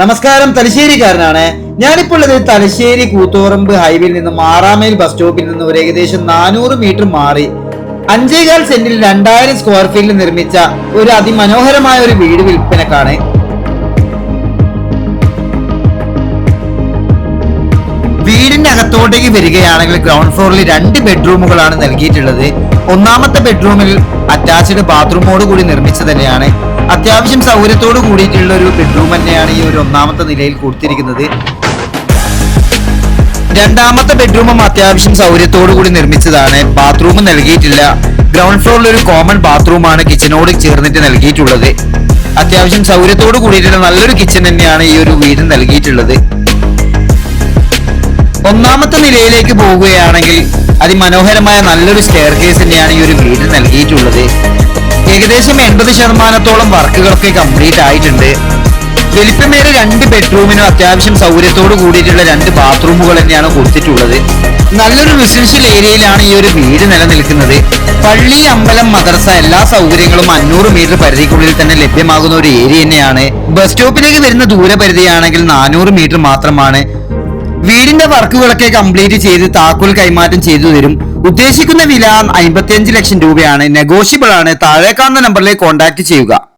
നമസ്കാരം തലശ്ശേരിക്കാരനാണ്. ഞാനിപ്പോൾ ഉള്ളത് തലശ്ശേരി കൂത്തോറമ്പ് ഹൈവേയിൽ നിന്ന് മാറാമേൽ ബസ് സ്റ്റോപ്പിൽ നിന്ന് ഒരു ഏകദേശം നാനൂറ് മീറ്റർ മാറി. അഞ്ചേകാൽ സെന്റിൽ രണ്ടായിരം സ്ക്വയർ ഫീറ്റിൽ നിർമ്മിച്ച ഒരു അതിമനോഹരമായ ഒരു വീട് വിൽപ്പനക്കാണ്. വീടിന്റെ അകത്തോട്ടേക്ക് വരികയാണെങ്കിൽ ഗ്രൗണ്ട് ഫ്ലോറിൽ രണ്ട് ബെഡ്റൂമുകളാണ് നൽകിയിട്ടുള്ളത്. ഒന്നാമത്തെ ബെഡ്റൂമിൽ അറ്റാച്ച്ഡ് ബാത്റൂമോട് കൂടി നിർമ്മിച്ചു തന്നെയാണ്. അത്യാവശ്യം സൗകര്യത്തോട് കൂടിയിട്ടുള്ള ഒരു ബെഡ്റൂം തന്നെയാണ് ഈ ഒരു ഒന്നാമത്തെ നിലയിൽ കൊടുത്തിരിക്കുന്നത്. രണ്ടാമത്തെ ബെഡ്റൂമും അത്യാവശ്യം സൗകര്യത്തോടു കൂടി നിർമ്മിച്ചതാണ്. ബാത്റൂം നൽകിയിട്ടില്ല. ഗ്രൗണ്ട് ഫ്ലോറിൽ ഒരു കോമൺ ബാത്റൂമാണ് കിച്ചനോട് ചേർന്നിട്ട് നൽകിയിട്ടുള്ളത്. അത്യാവശ്യം സൗകര്യത്തോട് കൂടിയിട്ടുള്ള നല്ലൊരു കിച്ചൺ തന്നെയാണ് ഈ ഒരു വീട് നൽകിയിട്ടുള്ളത്. ഒന്നാമത്തെ നിലയിലേക്ക് പോവുകയാണെങ്കിൽ അതിമനോഹരമായ നല്ലൊരു സ്റ്റെയർ കേസ് തന്നെയാണ് ഈ ഒരു വീട് നൽകിയിട്ടുള്ളത്. ഏകദേശം എൺപത് ശതമാനത്തോളം വർക്കുകളൊക്കെ കംപ്ലീറ്റ് ആയിട്ടുണ്ട്. വലിപ്പമേറെ രണ്ട് ബെഡ്റൂമിനും അത്യാവശ്യം സൗകര്യത്തോട് കൂടിയിട്ടുള്ള രണ്ട് ബാത്റൂമുകൾ തന്നെയാണ് കൊടുത്തിട്ടുള്ളത്. നല്ലൊരു റെസിഡൻഷ്യൽ ഏരിയയിലാണ് ഈ ഒരു വീട് നിലനിൽക്കുന്നത്. പള്ളി അമ്പലം മദ്രസ എല്ലാ സൗകര്യങ്ങളും അഞ്ഞൂറ് മീറ്റർ പരിധിക്കുള്ളിൽ തന്നെ ലഭ്യമാകുന്ന ഒരു ഏരിയ തന്നെയാണ്. ബസ് സ്റ്റോപ്പിലേക്ക് വരുന്ന ദൂരപരിധിയാണെങ്കിൽ നാനൂറ് മീറ്റർ മാത്രമാണ് വീടിന്റെ വർക്കുകളൊക്കെ കംപ്ലീറ്റ് ചെയ്ത് താക്കോൽ കൈമാറ്റം ചെയ്തു തരും. ഉദ്ദേശിക്കുന്ന വില അമ്പത്തിയഞ്ച് ലക്ഷം രൂപയാണ്. നെഗോഷ്യബിൾ ആണ്. താഴെ കാണുന്ന നമ്പറിലേക്ക് കോൺടാക്ട് ചെയ്യുക.